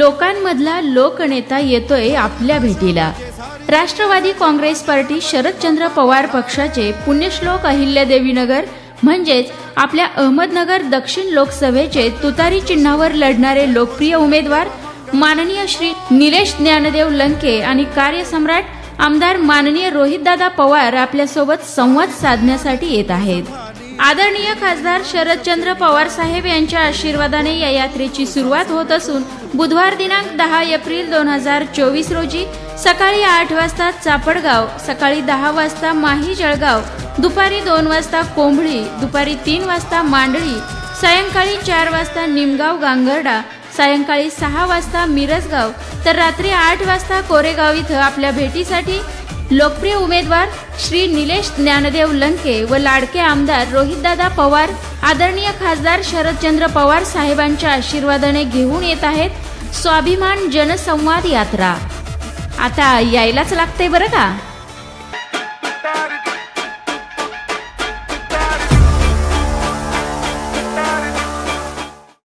लोकांमधला लोकनेता येतोय आपल्या भेटीला. राष्ट्रवादी काँग्रेस पार्टी शरदचंद्र पवार पक्षाचे पुण्यश्लोक अहिल्यादेवीनगर म्हणजेच आपल्या अहमदनगर दक्षिण लोकसभेचे तुतारी चिन्हावर लढणारे लोकप्रिय उमेदवार माननीय श्री निलेश ज्ञानदेव लंके आणि कार्यसम्राट आमदार माननीय रोहितदादा पवार आपल्यासोबत संवाद साधण्यासाठी येत आहेत. आदरणीय खासदार शरदचंद्र पवार साहेब यांच्या आशीर्वादाने या यात्रेची सुरुवात होत असून बुधवार दिनांक दहा एप्रिल दोन हजार चोवीस रोजी सकाळी आठ वाजता चापडगाव सकाळी दहा वाजता माही जळगाव दुपारी दोन वाजता कोंभळी दुपारी तीन वाजता मांडळी सायंकाळी चार वाजता निमगाव गांगर्डा सायंकाळी सहा वाजता मिरजगाव तर रात्री आठ वाजता कोरेगाव इथं आपल्या भेटीसाठी लोकप्रिय उमेदवार श्री निलेश ज्ञानदेव लंके व लाडके आमदार रोहितदादा पवार आदरणीय खासदार शरदचंद्र पवार साहेबांच्या आशीर्वादाने घेऊन येत आहेत स्वाभिमान जनसंवाद यात्रा. आता यायलाच लागते बरं का?